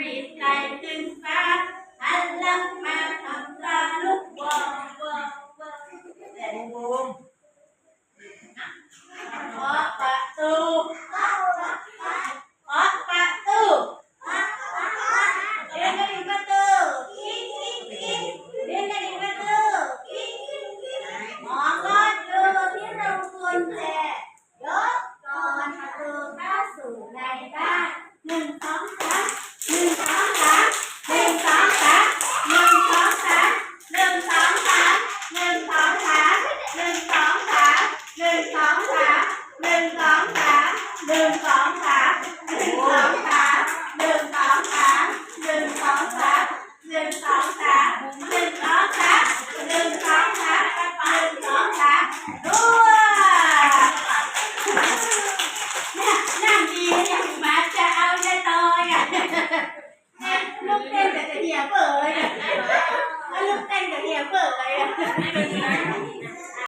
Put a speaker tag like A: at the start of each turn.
A: รีบไกลขึ้นฟ้าหันหลมาทำตาลุกวอวอกวอกแต่
B: บูม
A: ขอปะตูขอปะตูขอประตูเดินไปถึงประตูเดินไปถึงประตูมองรอดดูที่เราควรแจยกกรอนประตูเข้าสู่ในบ้านหนึ่งสองสาม หนึ่งสองสามหนึ่งสองสามหนึ่งสองสามหนึ่งสองสามหนึ่งสองสามหนึ่งสองสามหนึ่งสองสามหนึ่งสองสามหนึ่งสองสามหนึ่งสองสามด้วยนั่งดีเนี่ยหมาจะเอาจะตอยอะเนี่ยลูกเต้นแต่จะเหี่ยเปื่อยลูกเต้นแต่เหี่ยเปื่อยอ่